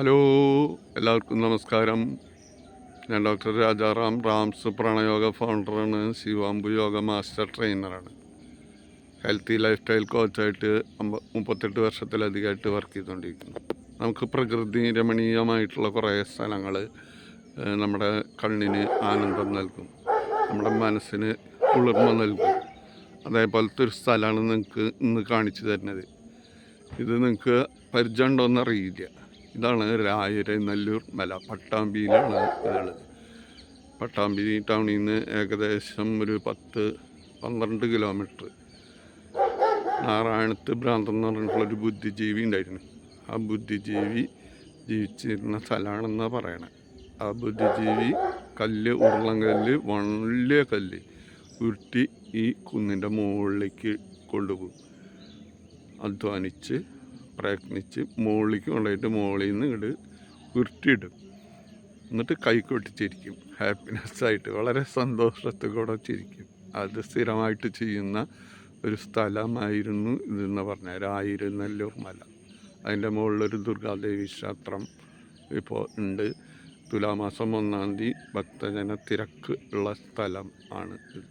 Hello എല്ലാവർക്കും നമസ്കാരം. ഞാൻ ഡോക്ടർ രാജാറാം റാംസ് പ്രാണയോഗ ഫൗണ്ടറാണ്. ശിവാംബു യോഗ മാസ്റ്റർ ട്രെയിനറാണ്. ഹെൽത്തി ലൈഫ് സ്റ്റൈൽ കോച്ചായിട്ട് അമ്പ മുപ്പത്തെട്ട് വർഷത്തിലധികമായിട്ട് വർക്ക് ചെയ്തുകൊണ്ടിരിക്കുന്നു. നമുക്ക് പ്രകൃതി രമണീയമായിട്ടുള്ള കുറേ സ്ഥലങ്ങൾ നമ്മുടെ കണ്ണിന് ആനന്ദം നൽകും. നമ്മുടെ മനസ്സിന് കുളിർമ നൽകും. അതേപോലത്തെ ഒരു സ്ഥലമാണ് നിങ്ങൾക്ക് ഇന്ന് കാണിച്ചു തരുന്നത്. ഇത് നിങ്ങൾക്ക് പരിചയമുണ്ടോയെന്ന് അറിയില്ല ഇതാണ് രായര നല്ലൂർ മല. പട്ടാമ്പിയിലാണ് ഇതുള്ളത് പട്ടാമ്പി ടൗണിൽ നിന്ന് ഏകദേശം ഒരു പത്ത് പന്ത്രണ്ട് കിലോമീറ്റർ. നാരായണത്ത് ഭ്രാന്തൻ എന്ന് പറഞ്ഞിട്ടുള്ളൊരു ബുദ്ധിജീവി ഉണ്ടായിരുന്നു. ആ ബുദ്ധിജീവി ജീവിച്ചിരുന്ന സ്ഥലമാണെന്നാണ് പറയണത് ആ ബുദ്ധിജീവി കല്ല് ഉരുളങ്കല്ല് വലിയ കല്ല് ഉരുട്ടി ഈ കുന്നിന്റെ മുകളിലേക്ക് കൊണ്ടുപോകും. അധ്വാനിച്ച് പ്രയത്നിച്ച് മുകളിലേക്ക് കൊണ്ടുപോയിട്ട് മുകളിൽ നിന്ന് ഇങ്ങോട്ട് ഉരുട്ടിയിടും. എന്നിട്ട് കൈക്കൊട്ടി ചിരിക്കും ഹാപ്പിനെസ്സായിട്ട് വളരെ സന്തോഷത്തോടെ ചിരിക്കും. അത് സ്ഥിരമായിട്ട് ചെയ്യുന്ന ഒരു സ്ഥലമായിരുന്നു ഇതെന്ന് പറഞ്ഞാൽ രായിരുന്നല്ലൂർ മല. അതിന്റെ മുകളിലൊരു ദുർഗാദേവി ക്ഷേത്രം ഇപ്പോൾ ഉണ്ട്. തുലാമാസം ഒന്നാം തീയതി ഭക്തജന തിരക്ക് ഉള്ള സ്ഥലം ആണ് ഇത്.